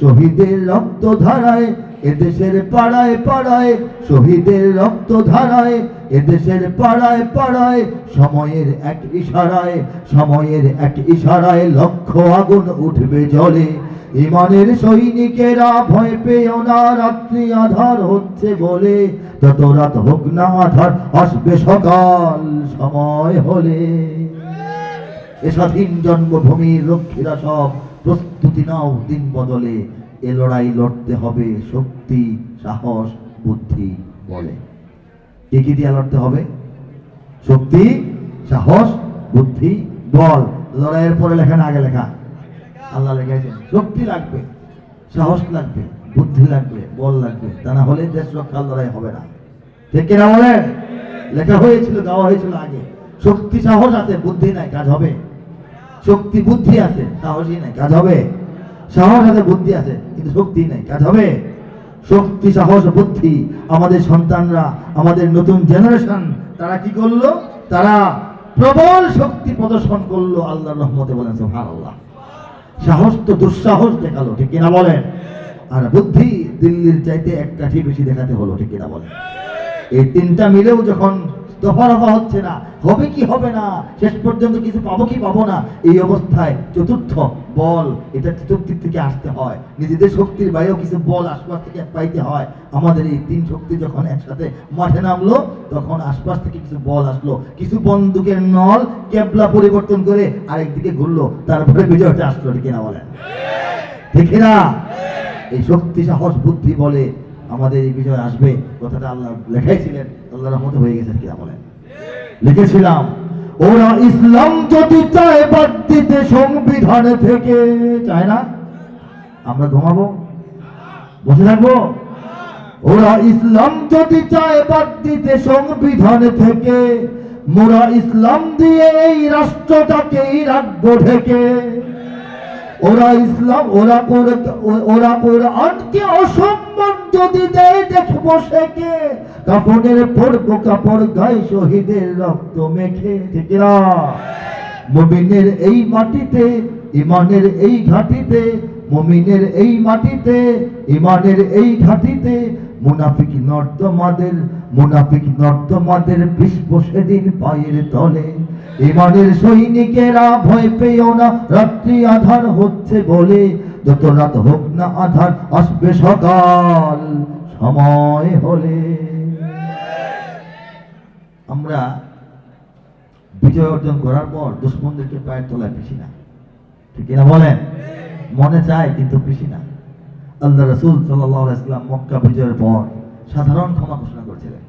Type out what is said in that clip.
শহীদের রক্ত ধারায় এদেশের পাড়ায় পাড়ায়, শহীদের রক্ত ধারায় এদেশের পাড়ায় পাড়ায়, সময়ের এক ইশারায়, সময়ের এক ইশারায় লক্ষ আগুন উঠবে জলে। ইমানের সৈনিকেরা ভয় পেও না, রাত্রি আধার হচ্ছে বলে। যত রাত হোক না আধার, আসবে সকাল সময় হলে। এ স্বাধীন জন্মভূমির রক্ষীরা সব প্রস্তুতি নাও দিন বদলে। এ লড়াই লড়তে হবে শক্তি, সাহস, বুদ্ধি, বলে। কি কি দিয়ে লড়তে হবে? শক্তি, সাহস, বুদ্ধি, বল। লড়াইয়ের পরে লেখা না আগে লেখা। আল্লাহ লেখেছেন শক্তি লাগবে, সাহস লাগবে, বুদ্ধি লাগবে, বল লাগবে। তা না হলে দেশ রক্ষার লড়াই হবে না। ঠিক কিনা বলেন? লেখা হয়েছিল, দেওয়া হয়েছিল আগে। শক্তি, সাহস আছে, বুদ্ধি নাই, কাজ হবে। শক্তি, বুদ্ধি আছে। সাহসই নাই, কাজ হবে। সাহস আছে, বুদ্ধি আছে, কিন্তু শক্তি নাই, কাজ হবে। শক্তি, সাহস, বুদ্ধি, আমাদের সন্তানরা, আমাদের নতুন জেনারেশন তারা কি করল? তারা প্রবল শক্তি প্রদর্শন করল আল্লাহর রহমতে বলেন, সুবহানাল্লাহ। সাহস তো দুঃসাহস দেখাল, ঠিক কিনা বলেন? আর বুদ্ধি দিল্লির চাইতে এক কাঠি বেশি দেখাতে হলো, ঠিক কিনা বলেন? এই তিনটা মিলেও যখন দফা রফা হচ্ছে না। হবে কি হবে না? শেষ পর্যন্ত কিছু পাবো কি পাবো না? এই অবস্থায় চতুর্থ বল, এটা চতুর্থ থেকে আসতে হয়। নিজেদের শক্তির বাইরেও কিছু বল আশপাশ থেকে পাইতে হয়। আমাদের এই তিন শক্তি যখন একসাথে মাঠে নামলো, তখন আশপাশ থেকে কিছু বল আসলো। কিছু বন্দুকের নল কেবলা পরিবর্তন করে আরেকদিকে ঘুরলো। তারপরে বিজয়টা আসলো, ঠিক না বলেন? ঠিক না এই শক্তি, সাহস, বুদ্ধি বলে আমাদের এই বিজয় আসবে, কথাটা আল্লাহ লেখাইছিলেন, আল্লাহ রহমতে হয়ে গেছে কি বলেন লিখেছিলাম, ওরা ইসলাম যদি চায় বাদ দিতে সংবিধান থেকে, চায় না? আমরা ঘুমাবো? বসে থাকব? ওরা ইসলাম যদি চায় বাদ দিতে সংবিধান থেকে, মোরা ইসলাম দিয়ে এই রাষ্ট্রটাকেই রাখব ঢেকে। ওরা ইসলাম, ওরা করে ওরা কোরআনকে অসম্মান যদি দেয় দেখব সেকে কাপড়ের পরবো কাপড় গায়ে শহীদের রক্ত মেখে, ঠিক না? মুমিনের এই মাটিতে ইমানের এই ঘাটিতে, মুমিনের এই মাটিতে ইমানের এই ঘাটিতে মুনাফিক নর্দমাদের মুনাফিক নর্দমাদের বিশ্ব সেদিন পায়ের তলে। ইমানের সৈনিকেরা ভয় পেও না, রাত্রি আধার হচ্ছে বলে। যত রাত হোক না আধার, আসবে সকাল, সময় হলে। আমরা বিজয় অর্জন করার পর দুশ্মনদেরকে পায়ের তলায় পিসি না। ঠিক কিনা বলেন? মনে চায়, কিন্তু পিসি না। আল্লাহ রসুল সাল্লাহ ইসলাম মক্কা বিজয়ের পর সাধারণ ক্ষমা ঘোষণা করেছিলেন।